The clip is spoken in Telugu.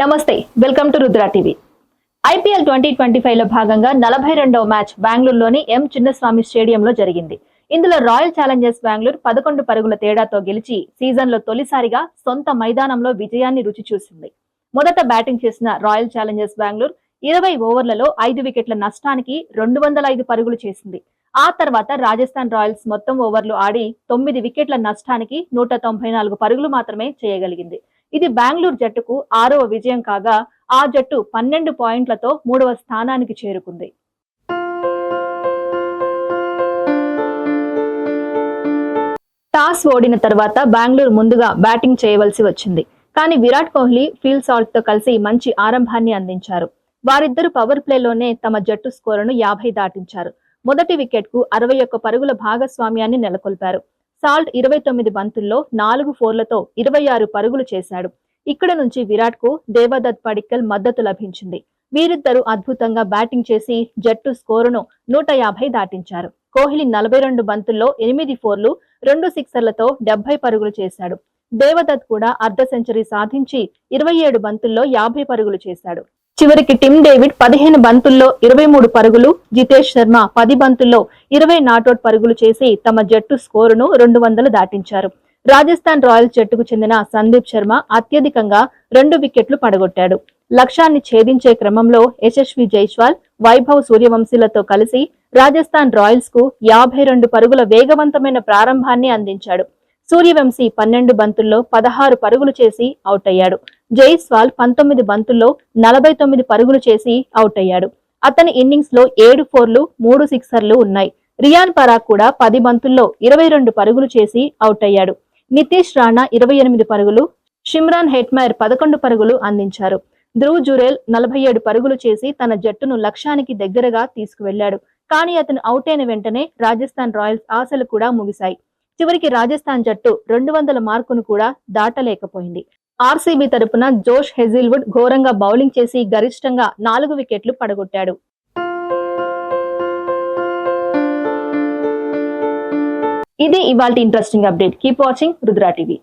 నమస్తే welcome to Rudra TV. IPL twenty twenty ఫైవ్లో భాగంగా నలభై రెండవ మ్యాచ్ బెంగళూరులోని ఎం చిన్నస్వామి స్టేడియంలో జరిగింది. ఇందులో రాయల్ ఛాలెంజర్స్ బెంగళూరు పదకొండు పరుగుల తేడాతో గెలిచి సీజన్లో తొలిసారిగా సొంత మైదానంలో విజయాన్ని రుచి చూసింది. మొదట బ్యాటింగ్ చేసిన రాయల్ ఛాలెంజర్స్ బెంగళూరు ఇరవై ఓవర్లలో ఐదు వికెట్ల నష్టానికి రెండు వందల ఐదు పరుగులు చేసింది. ఆ తర్వాత రాజస్థాన్ రాయల్స్ మొత్తం ఓవర్లు ఆడి తొమ్మిది వికెట్ల నష్టానికి నూట తొంభై నాలుగు పరుగులు మాత్రమే చేయగలిగింది. ఇది బెంగళూరు జట్టుకు ఆరవ విజయం కాగా ఆ జట్టు పన్నెండు పాయింట్లతో మూడవ స్థానానికి చేరుకుంది. టాస్ ఓడిన తర్వాత బెంగళూరు ముందుగా బ్యాటింగ్ చేయవలసి వచ్చింది. కానీ విరాట్ కోహ్లీ ఫీల్ సాల్ట్తో కలిసి మంచి ఆరంభాన్ని అందించారు. వారిద్దరు పవర్ ప్లేలోనే తమ జట్టు స్కోరును యాభై దాటించారు. మొదటి వికెట్కు అరవై ఒక్క పరుగుల భాగస్వామ్యాన్ని నెలకొల్పారు. సాల్ట్ ఇరవై తొమ్మిది బంతుల్లో నాలుగు ఫోర్లతో ఇరవై ఆరు పరుగులు చేశాడు. ఇక్కడ నుంచి విరాట్కు దేవదత్ పడిక్కల్ మద్దతు లభించింది. వీరిద్దరూ అద్భుతంగా బ్యాటింగ్ చేసి జట్టు స్కోరును నూట యాభై దాటించారు. కోహ్లీ నలభై రెండు బంతుల్లో ఎనిమిది ఫోర్లు రెండు సిక్సర్లతో డెబ్బై పరుగులు చేశాడు. దేవదత్ కూడా అర్ధ సెంచరీ సాధించి ఇరవై ఏడు బంతుల్లో యాభై పరుగులు చేశాడు. చివరికి టిమ్ డేవిడ్ పదిహేను బంతుల్లో ఇరవై మూడు పరుగులు జితేష్ శర్మ పది బంతుల్లో ఇరవై నాటౌట్ పరుగులు చేసి తమ జట్టు స్కోరును రెండు వందలు దాటించారు. రాజస్థాన్ రాయల్స్ జట్టుకు చెందిన సందీప్ శర్మ అత్యధికంగా రెండు వికెట్లు పడగొట్టాడు. లక్ష్యాన్ని ఛేదించే క్రమంలో యశస్వి జైస్వాల్ వైభవ్ సూర్యవంశీలతో కలిసి రాజస్థాన్ రాయల్స్కు యాభై రెండు పరుగుల వేగవంతమైన ప్రారంభాన్ని అందించాడు. సూర్యవంశీ పన్నెండు బంతుల్లో పదహారు పరుగులు చేసి అవుట్ అయ్యాడు జైస్వాల్ పంతొమ్మిది బంతుల్లో నలభై తొమ్మిది పరుగులు చేసి అవుట్ అయ్యాడు అతని ఇన్నింగ్స్లో ఏడు ఫోర్లు మూడు సిక్సర్లు ఉన్నాయి. రియాన్ పరాగ్ కూడా పది బంతుల్లో ఇరవై రెండు పరుగులు చేసి అవుట్ అయ్యాడు నితీష్ రాణా ఇరవై ఎనిమిది పరుగులు షిమ్రాన్ హెట్మైర్ పదకొండు పరుగులు అందించారు. ధ్రువ్ జురేల్ నలభై ఏడు పరుగులు చేసి తన జట్టును లక్ష్యానికి దగ్గరగా తీసుకువెళ్ళాడు కానీ అతను అవుట్ అయిన వెంటనే రాజస్థాన్ రాయల్స్ ఆశలు కూడా ముగిశాయి. చివరికి రాజస్థాన్ జట్టు రెండు వందల మార్కును కూడా దాటలేకపోయింది. ఆర్సీబీ తరపున జోష్ హెజిల్వుడ్ ఘోరంగా బౌలింగ్ చేసి గరిష్టంగా నాలుగు వికెట్లు పడగొట్టాడు. ఇది ఇవాళ interesting update. Keep watching Rudra TV.